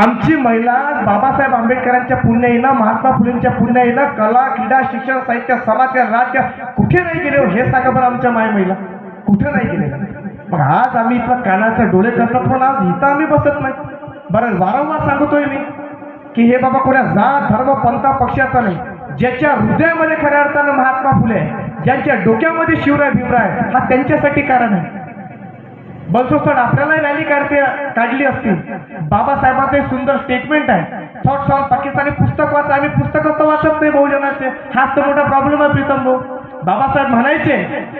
आमची महिला बाबासाहेब आंबेडकरांच्या पुण्याईनं महात्मा फुलेंच्या पुण्याईनं कला क्रीडा शिक्षण साहित्य समाज राज्य कुठे नाही गेले हो? हे? सांगा बरं आमच्या माय महिला. कुठे नाही गेले? पण आज आम्ही इथं कानाचे डोळे करतात पण आज इथं आम्ही बसत नाही. बरं वारंवार सांगतोय मी की हे बाबा कोणा जात धर्म पंथा पक्षाचा नाही. ज्याच्या हृदयामध्ये खऱ्या अर्थानं महात्मा फुले आहे, ज्यांच्या डोक्यामध्ये शिवराय भीमराय हा त्यांच्यासाठी कारण आहे. बलसो सर रॅली काढते काढली असती. बाबासाहेबांचं एक सुंदर स्टेटमेंट आहे. थॉट्स ऑन पाकिस्तानी पुस्तक वाचा आम्ही पुस्तकच तर वाचत नाही बहुजनाचे. हाच तर मोठा प्रॉब्लेम आहे प्रीतम भाऊ. बाबासाहेब म्हणायचे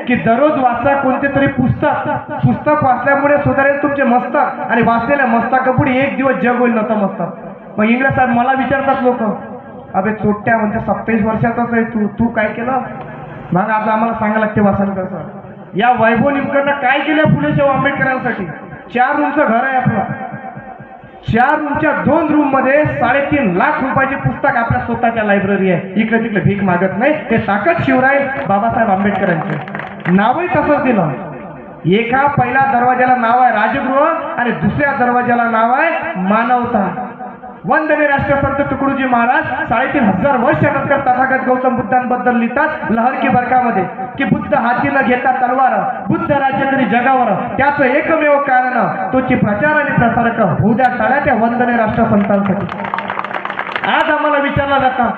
की दररोज वाचा कोणते तरी पुस्तक. पुस्तक वाचल्यामुळे सुधारेल तुमचे मस्तक आणि वाचलेल्या मस्तकापुढे एक दिवस जग होईल नव्हतं मस्तक. मग इंग्रज साहेब मला विचारतात लोक अबे चोट्या म्हणजे सत्तावीस वर्षाचाच आहे तू. तू काय केलं? मग आता आम्हाला सांगायला लागते वासनकर कसं. या वैभव निमकरनं काय केलं फुले शाहू आंबेडकरांसाठी? चार रूमचं घर आहे आपलं. चार रूमच्या दोन रूममध्ये साडेतीन लाख रुपयाचे पुस्तक आपल्या स्वतःच्या लायब्ररी आहे. इकडे तिकडे भीक मागत नाही. ते ताकद शिवराय बाबासाहेब आंबेडकरांचे. नावही तसंच दिलं. एका पहिल्या दरवाजाला नाव आहे राजगृह आणि दुसऱ्या दरवाजाला नाव आहे मानवता. वंदने राष्ट्रसंत तुकडोजी महाराज साडेतीन हजार वर्षानंतर तथागत गौतम बुद्धांबद्दल लिहितात लहर की बरकामध्ये की बुद्ध हाती न घेता तलवार बुद्ध राज्य तरी जगावर. त्याचं एकमेव कारण तोची प्रचार आणि प्रसारक होऊ द्या टाळ्या त्या वंदने राष्ट्रसंतांसाठी. आज आम्हाला विचारला जाता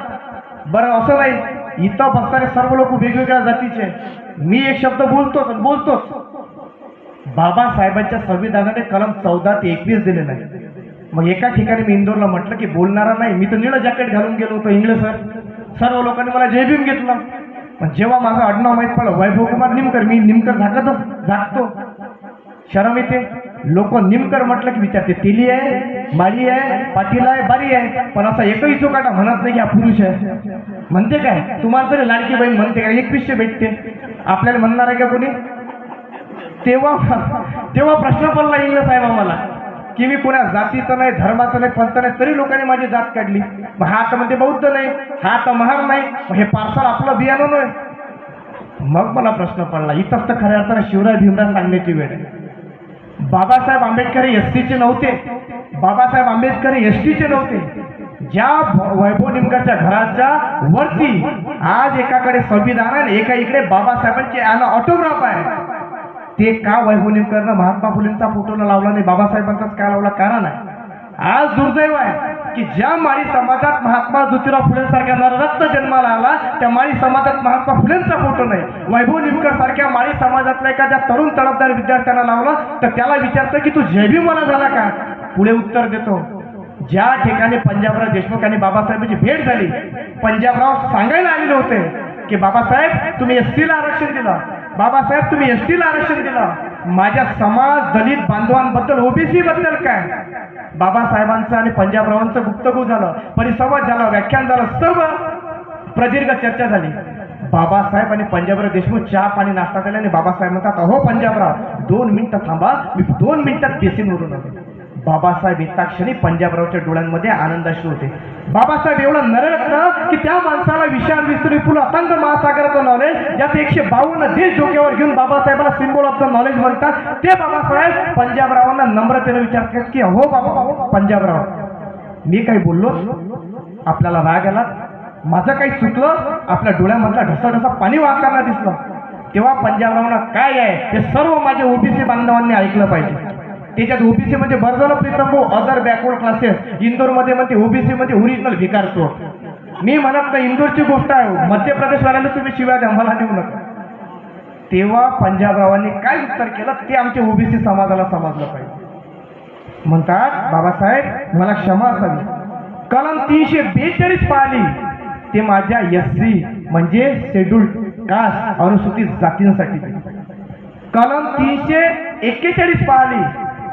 बरं असं नाही इथं बसणारे सर्व लोक वेगवेगळ्या जातीचे मी एक शब्द बोलतोच बोलतोच. बाबासाहेबांच्या संविधानाने कलम चौदा ते एकवीस दिले नाही मग एका ठिकाणी मी इंदोरला म्हटलं की बोलणारा नाही मी तर निळं जॅकेट घालून गेलो होतो इंग्लिश सर सर्व लोकांनी मला जेबीम भीम घेतलं. पण जेव्हा माझं आडनाव माहीत पडलं वैभव कुमार निमकर मी निमकर झाकतच झाकतो. शरम येते. लोक निमकर म्हटलं की विचारते तिली आहे माळी आहे पाटील आहे बारी आहे. पण असा एकही चोकाटा म्हणत नाही की हा पुरुष आहे. म्हणते काय? तुम्हाला तरी लाडकी बहीण म्हणते काय एकवीसशे भेटते. आपल्याला म्हणणार आहे का कोणी? तेव्हा तेव्हा प्रश्न पडला इंग्लिश साहेब आम्हाला. की मी कुणा जातीचं नाही धर्माचं नाही पंथ नाही तरी लोकांनी माझी जात काढली. मग हा तर म्हणजे बौद्ध नाही हा तर महार नाही मग हे पार्सल आपलं बियाणं नाही. मग मला प्रश्न पडला इथंच तर खऱ्या अर्थानं शिवराय भीमराव सांगण्याची वेळ आहे. बाबासाहेब आंबेडकर एस टीचे नव्हते. बाबासाहेब आंबेडकर एस टीचे नव्हते. ज्या वैभव निमकरच्या घराच्या वरती आज एकाकडे संविधान आहे एका इकडे बाबासाहेबांचे ऑटोग्राफ आहे. ते का वैभव करणं? महात्मा फुलेंचा फोटोला लावला नाही. बाबासाहेबांचाच का लावला? कारण आहे. आज दुर्दैव आहे की ज्या माळी समाजात महात्मा ज्योतिराव फुलेसारख्या रक्त जन्माला आला त्या माळी समाजात महात्मा फुलेंचा फोटो नाही. वैभव निमकर सारख्या माळी समाजातल्या एखाद्या तरुण तडफदार विद्यार्थ्यांना लावला तर त्याला विचारतं की तू जयभी मला झाला का? पुढे उत्तर देतो. ज्या ठिकाणी पंजाबराव देशमुख आणि बाबासाहेबांची भेट झाली पंजाबराव सांगायला आलेले होते की बाबासाहेब तुम्ही एस टीला आरक्षण दिलं. बाबासाहेब तुम्ही एस टीला आरक्षण दिलं. माझ्या समाज दलित बांधवांबद्दल ओबीसी बद्दल काय? बाबासाहेबांचं आणि पंजाबरावांचं गुप्तगू झालं. परिसंवाद झाला व्याख्यान झालं सर्व प्रदीर्घ चर्चा झाली. बाबासाहेब आणि पंजाबराव देशमुख चहा पाणी नाश्ता केला आणि बाबासाहेब म्हणतात अहो पंजाबराव दोन मिनिटं थांबा मी दोन मिनिटात केसीनवरून आलो. बाबासाहेब येता क्षणी पंजाबरावच्या डोळ्यांमध्ये आनंदाशी होते. बाबासाहेब एवढं नररत्न की त्या माणसाला विशाल विस्तृत फुल अतंग महासागराचं नॉलेज ज्यात एकशे बावन्न देश डोक्यावर घेऊन बाबासाहेबाला सिम्बॉल ऑफ द नॉलेज म्हणतात. ते बाबासाहेब पंजाबरावांना नम्रतेने विचारतात की हो बाबा पंजाबराव मी काही बोललो? आपल्याला राग आला? माझं काही चुकलं? आपल्या डोळ्यामधला ढसा ढसा पाणी वाहताना दिसलं. तेव्हा पंजाबरावांना काय आहे? हे सर्व माझ्या ओबीसी बांधवांनी ऐकलं पाहिजे. त्याच्यात ओबीसी म्हणजे बरं झालं प्रीतम भाऊ अदर बॅकवर्ड क्लासेस इंदोरमध्ये म्हणते ओबीसी म्हणजे ओरिजिनल भिकार चोर मी म्हणत नाही इंदोरची गोष्ट आहे हो. मध्य प्रदेशवाल्याला तुम्ही शिवाय द्या देऊ नका. तेव्हा पंजाबरावांनी काय उत्तर केलं? ते आमच्या ओबीसी समाजाला समजलं पाहिजे. म्हणतात बाबासाहेब मला क्षमा असावी. कलम तीनशे बेचाळीस पाहिली ते माझ्या एस सी म्हणजे शेड्यूल कास्ट अनुसूचित जातींसाठी. कलम तीनशे एक्केचाळीस पाहिली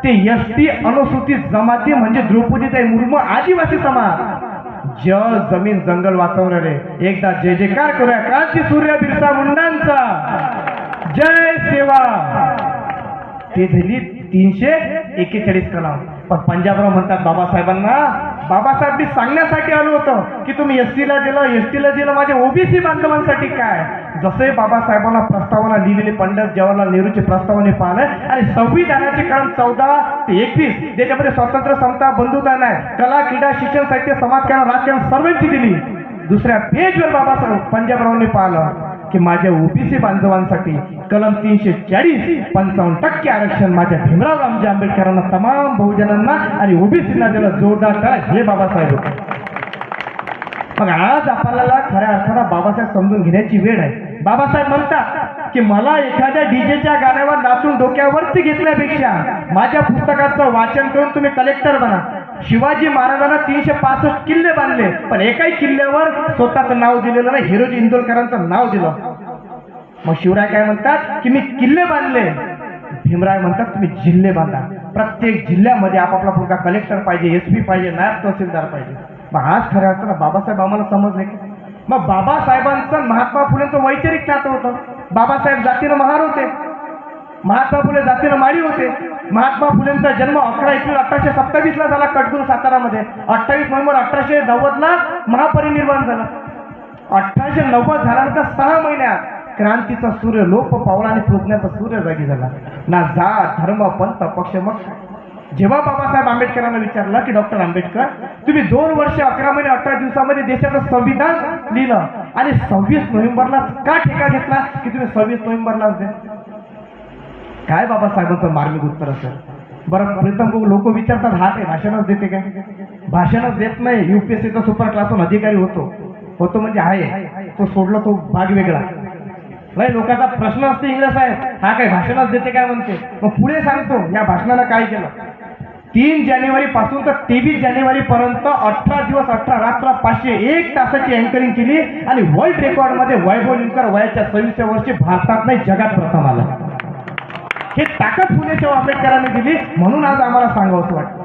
ते एस टी अनुसूचित जमाती म्हणजे द्रौपदीताई मुर्मू आदिवासी समाज. जल जमीन जंगल वाचवणारे एकदा जय जयकार करूया. क्रांती सूर्य बिरसा मुंडांचा. जय सेवा. ते झाली तीनशे एक्केचाळीस कलम. पण पंजाबराव म्हणतात बाबासाहेबांना बाबासाहेब मी सांगण्यासाठी आलो होतो की तुम्ही एस टीला दिलं एस टीला दिलं माझ्या ओबीसी बांधवांसाठी काय? जसे बाबासाहेबांना प्रस्तावना लिहिलेली पंडित जवाहरलाल नेहरूचे प्रस्तावने पाहिले आणि संविधानाचे कलम चौदा ते एकवीस ज्याच्यामध्ये स्वातंत्र्य समता बंधुता नाही कला क्रीडा शिक्षण साहित्य समाजकारण राजकारण सर्वांची दिली. दुसऱ्या पेजवर बाबासाहेब पंजाबरावने पाहिलं की माझ्या ओबीसी बांधवांसाठी कलम तीनशे चाळीस पंचावन्न टक्के आरक्षण माझ्या भीमराव रामजी आंबेडकरांना तमाम बहुजनांना आणि ओबीसींना दिलं जोरदार करा हे बाबासाहेब मग आज आपल्याला खऱ्या अर्थानं बाबासाहेब समजून घेण्याची वेळ आहे. बाबासाहेब म्हणतात की मला एखाद्या डीजेच्या गाण्यावर नाचून डोक्यावरती घेतल्यापेक्षा माझ्या पुस्तकाचं वाचन करून तुम्ही कलेक्टर बना. शिवाजी महाराजांना तीनशे पासष्ट किल्ले बांधले पण एकाही किल्ल्यावर स्वतःचं नाव दिलेलं नाही हिरोजी इंदोरकरांचं नाव दिलं. मग शिवराय काय म्हणतात की मी किल्ले बांधले. भीमराय म्हणतात तुम्ही जिल्हे बांधा. प्रत्येक जिल्ह्यामध्ये आपापला पुरका कलेक्टर पाहिजे एस पी पाहिजे नायब तहसीलदार पाहिजे. मग हाच खऱ्या अर्थानं बाबासाहेब आम्हाला समजले की. मग बाबासाहेबांचं महात्मा फुलेंचं वैचारिक नातं होतं. बाबासाहेब जातीनं महार होते. महात्मा फुले जातीनं माळी होते. महात्मा फुलेंचा जन्म अकरा एप्रिल अठराशे सत्तावीसला झाला कटगुण सातारामध्ये. अठ्ठावीस नोव्हेंबर अठराशे नव्वदला महापरिनिर्वाण झालं. अठराशे नव्वद झाल्यानंतर सहा महिन्यात क्रांतीचा सूर्य लोप पावला आणि फुटण्याचा सूर्य जागी झाला. ना जात धर्म पंथ पक्ष मग जेव्हा बाबासाहेब आंबेडकरांना विचारलं की डॉक्टर आंबेडकर तुम्ही दोन वर्ष अकरा महिने अठरा दिवसामध्ये देशाचं संविधान लिहिलं आणि सव्वीस नोव्हेंबरला का ठेका घेतला की तुम्ही सव्वीस नोव्हेंबरला काय बाबासाहेबांचं मार्मिक उत्तर असेल? बरं प्रीतम लोक विचारतात हा ते भाषणच देते काय? भाषणच देत नाही. युपीएससीचा सुपर क्लासून अधिकारी होतो. होतो म्हणजे आहे. तो सोडला तो भाग वेगळा. नाही लोकांचा प्रश्न असते इंग्रज साहेब. हा काय भाषणच देते काय म्हणते? मग पुढे सांगतो. या भाषणाला काय केलं? तीन जानेवारी पासून तर तेवीस जानेवारी पर्यंत अठरा दिवस अठरा रात्र पाचशे एक तासाची अँकरिंग केली आणि वर्ल्ड रेकॉर्डमध्ये वैभव लिंकर वयाच्या सव्वीसव्या वर्षी भारतात नाही जगात प्रथम आला. हे ताकद पुण्याच्या आंबेडकरांनी दिली म्हणून आज आम्हाला सांगावंसं वाटतं.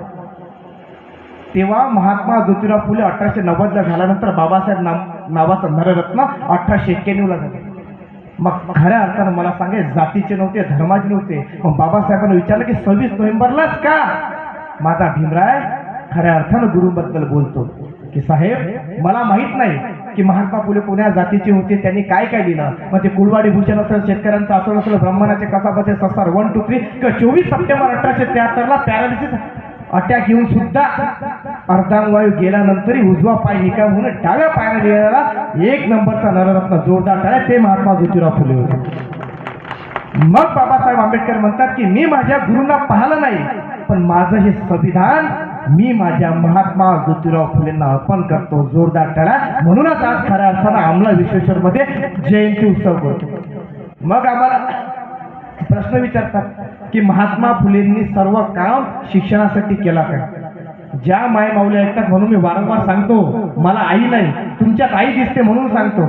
तेव्हा महात्मा ज्योतिराव फुले अठराशे नव्वदला झाल्यानंतर बाबासाहेब नाम नावाचं नररत्न अठराशे एक्क्याण्णवला झाले. मग खऱ्या अर्थानं मला सांगे जातीचे नव्हते धर्माचे नव्हते. मग बाबासाहेबांना विचारलं की सव्वीस नोव्हेंबरलाच का? माझा भीमराय खऱ्या अर्थानं गुरुबद्दल बोलतो. की साहेब मला माहीत नाही की महात्मा फुले कोण्या जातीचे होते त्यांनी काय काय लिहिलं? मग ते कुलवाडी भूषण असेल शेतकऱ्यांचं असं असेल ब्राह्मणाचे कसाबाचे ससार वन टू थ्री किंवा चोवीस सप्टेंबर अठराशे त्र्याहत्तरला पॅरालिसिस अटॅक येऊन सुद्धा अर्धांगवायू गेल्यानंतरही उजवा पाय निकाल होऊन डाव्या पायाने लिहिलेला एक नंबरचा नररत्न जोरदार टाळ्या ते महात्मा ज्योतिराव फुले होते. मग बाबासाहेब आंबेडकर म्हणतात की मी माझ्या गुरूंना पाहिलं नाही पण माझं हे संविधान मी माझ्या महात्मा ज्योतिराव फुलेंना अर्पण करतो जोरदार टाळ्या म्हणूनच आज खऱ्या अर्थानं आमला विश्वेश्वर मध्ये जयंती उत्सव करतो. मग आम्हाला प्रश्न विचारतात की महात्मा फुलेंनी सर्व काम शिक्षणासाठी केला काय? ज्या माय माऊली ऐकतात म्हणून मी वारंवार सांगतो मला आई नाही तुमच्यात आई दिसते म्हणून सांगतो.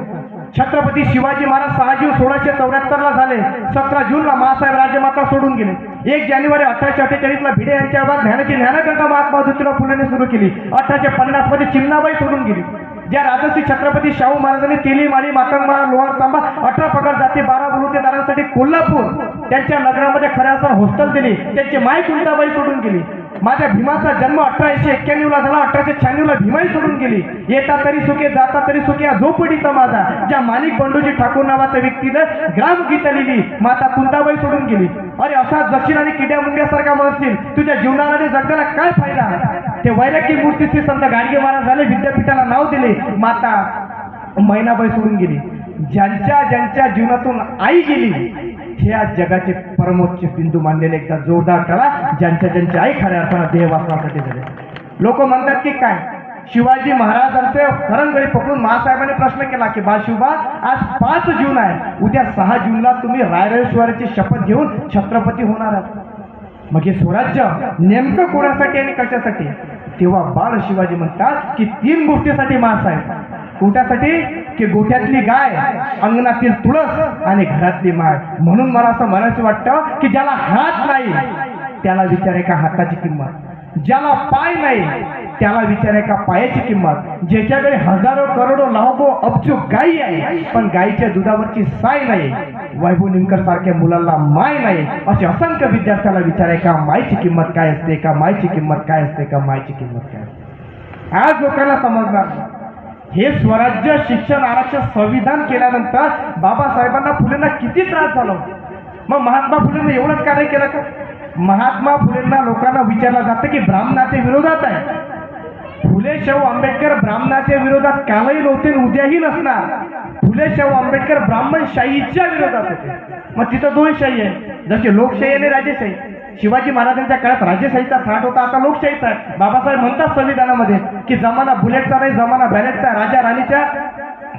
छत्रपती शिवाजी महाराज सहा जून सोळाशे चौऱ्याहत्तर ला झाले. सतरा जूनला महासाहेब राजमाता सोडून गेले. एक जानेवारी अठराशे अठ्ठेचाळीस ला भिडे यांच्या ध्यानाची ज्ञानाची ज्ञानगंगा महात्मा ज्योतिराव फुलेने सुरू केली. अठराशे पन्नासमध्ये चिन्नाबाई सोडून गेली. ज्या राजश्री छत्रपती शाहू महाराजांनी तेली माळी मातंगमाळा लोहार तांबा अठरा पगार जाती बारा बलुतेदारांसाठी कोल्हापूर त्यांच्या नगरामध्ये खऱ्या अर्थानं दिली. त्यांची माय कुंताबाई सोडून गेली. माझ्या भीमाचा जन्म अठराशे एक्क्याण्णव ला झाला अठराशे शहाण्णव ला भीमाई सोडून गेली. येता तरी सुखे जाता तरी सुखे झोपडीचा माझा ज्या माणिक बंडूजी ठाकूर नावाच्या व्यक्तीनं ग्रामगीता लिहिली माता कुंताबाई सोडून गेली. अरे असा दक्षिण आणि किड्या मुंग्यासारखा म्हणतील तुझ्या जीवनाला आणि जगण्याला काय फायदा? ते वैरागी मूर्ती श्री संत गाडगे महाराज झाले विद्यापीठाला नाव दिले माता मैनाबाई सोडून गेली. ज्यांच्या ज्यांच्या जीवनातून आई गेली हे आज जगाचे परमोच्च बिंदू मानलेले एकदा जोरदार करा ज्यांच्या ज्यांच्या आई खऱ्या अर्थानं देह वाचण्यासाठी झाले. लोक म्हणतात की काय शिवाजी महाराजांचे हरणगडी पकडून महासाहेबांनी प्रश्न केला की बा आज पाच जून आहे उद्या सहा जूनला तुम्ही रायरेश्वराची शपथ घेऊन छत्रपती होणार आहात. मग हे स्वराज्य नेमकं कोणासाठी आणि कशासाठी? तेव्हा बाळ शिवाजी म्हणतात की तीन गोष्टीसाठी महासाहेब. कुठ्यासाठी की गोठ्यातली गाय अंगणातील तुळस आणि घरातली माळ. म्हणून मला असं म्हणायचं वाटतं की ज्याला हात नाही त्याला विचार का हाताची किंमत. ज्याला पाय नाही त्याला विचार का पायाची किंमत. ज्याच्याकडे हजारो करोडो लाखो अब्जो गायी आहे पण गायीच्या दुधावरची साय नाही वैभव निमकर सारख्या मुलांना माय नाही असे असंख्य विद्यार्थ्याला विचाराय का मायची किंमत काय असते का मायची किंमत काय असते का मायची किंमत काय असते. आज लोकांना समजणार नाही. हे स्वराज्य शिक्षण आरक्षण संविधान केल्यानंतर बाबासाहेबांना फुलेंना किती त्रास झाला मग महात्मा फुलेंना एवढंच कार्य केलं का? महात्मा फुलेंना लोकांना विचारलं जातं की ब्राह्मणाच्या विरोधात आहे. फुले शाहू आंबेडकर ब्राह्मणाच्या विरोधात कालही नव्हते उद्याही नसणार. फुले शाहू आंबेडकर ब्राह्मणशाहीच्या विरोधात होते. मग तिथं दोन शाही आहे जसे लोकशाही आणि राजेशाही. शिवाजी महाराजांच्या काळात राजेशाहीचा थाट होता आता लोकशाहीचा आहे. बाबासाहेब म्हणतात संविधानामध्ये की जमाना बुलेटचा नाही जमाना बॅलेटचा राजा राणीच्या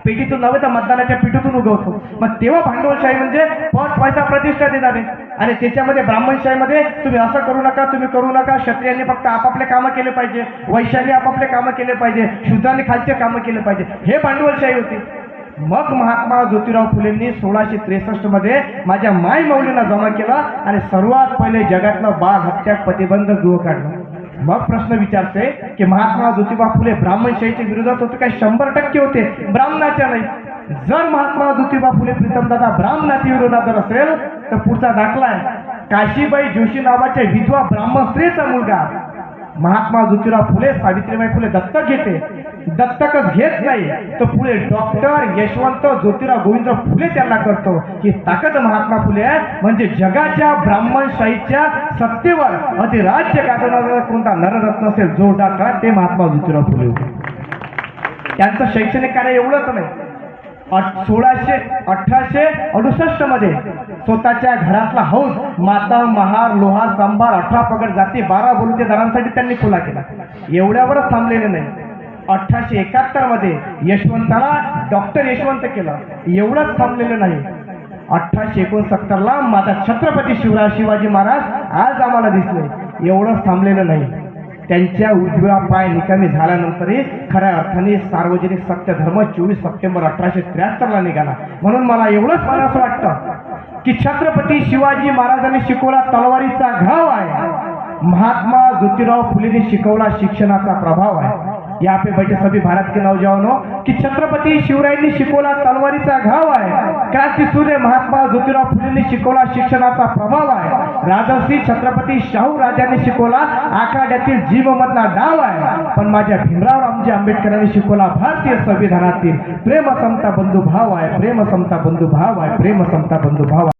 पेटीतून नव्हे तर मतदानाच्या पिठीतून उगवतो. मग तेव्हा भांडवलशाही म्हणजे पट पैसा प्रतिष्ठा देतात आणि त्याच्यामध्ये ब्राह्मणशाहीमध्ये तुम्ही असं करू नका तुम्ही करू नका. क्षत्रियांनी फक्त आपापले कामं केले पाहिजे. वैश्यांनी आपापले कामं केले पाहिजे. शूद्रांनी खालचे कामं केले पाहिजे. हे भांडवलशाही होती. मग महात्मा ज्योतिराव फुलेंनी सोळाशे त्रेसष्टमध्ये माझ्या माय मौलीला जमा केला आणि सर्वात पहिले जगातलं बाल हत्या प्रतिबंध गृह काढलं. मग प्रश्न विचारते की महात्मा ज्योतिबा फुले ब्राह्मणशाहीच्या विरोधात होते काय शंभर टक्के होते. ब्राह्मणाच्या नाही. जर महात्मा ज्योतिबा फुले प्रीतमदादा ब्राह्मणाच्या विरोधात जर असेल तर पुढचा दाखला आहे. काशीबाई जोशी नावाच्या विधवा ब्राह्मण स्त्रीचा मुलगा. महात्मा ज्योतिराव फुले सावित्रीबाई फुले दत्तक घेते. दत्तकच घेत नाही तर पुढे डॉक्टर यशवंत ज्योतिराव गोविंद फुले त्यांना करतो. ही ताकद महात्मा फुले आहे. म्हणजे जगाच्या ब्राह्मणशाहीच्या सत्तेवर अधिराज्य गाजवणारा कोणता नररत्न असेल जोरदार करा ते महात्मा ज्योतिराव फुले होते. त्यांचं शैक्षणिक कार्य एवढंच नाही. अठ- सोळाशे अठराशे अडुसष्टमध्ये स्वतःच्या घरातला हौस माता महार लोहार सांभार अठरा पगड जाती बारा बोलतेदारांसाठी त्यांनी खुला केला. एवढ्यावरच थांबलेले नाही. अठराशे एकाहत्तरमध्ये यशवंताला डॉक्टर यशवंत केलं. एवढंच थांबलेलं नाही. अठराशे एकोणसत्तर ला माझा छत्रपती शिवराज शिवाजी महाराज आज आम्हाला दिसले. एवढंच थांबलेलं नाही. त्यांच्या उजव्या पाय निकामी झाल्यानंतरही खऱ्या अर्थाने सार्वजनिक सत्य धर्म चोवीस सप्टेंबर अठराशे त्र्याहत्तर ला निघाला. म्हणून मला एवढंच मला असं वाटतं की छत्रपती शिवाजी महाराजांनी शिकवला तलवारीचा घाव आहे. महात्मा ज्योतिराव फुलेने शिकवला शिक्षणाचा प्रभाव आहे. यहाँ पे बैठे सभी भारत के नौजवानों कि छत्रपती शिवरायांनी शिकवला तलवारीचा घाव आहे. क्रांती सूर्य महात्मा ज्योतिराव फुलेंनी शिकवला शिक्षणाचा प्रभाव आहे. राजर्षी छत्रपती शाहू राजांनी शिकवला आखाड्यातील जीवमधला डाव आहे. पण माझ्या भीमराव रामजी आंबेडकरांनी शिकवला भारतीय संविधानातील प्रेम समता बंधुभाव आहे. प्रेम समता बंधुभाव आहे. प्रेम समता बंधुभाव आहे.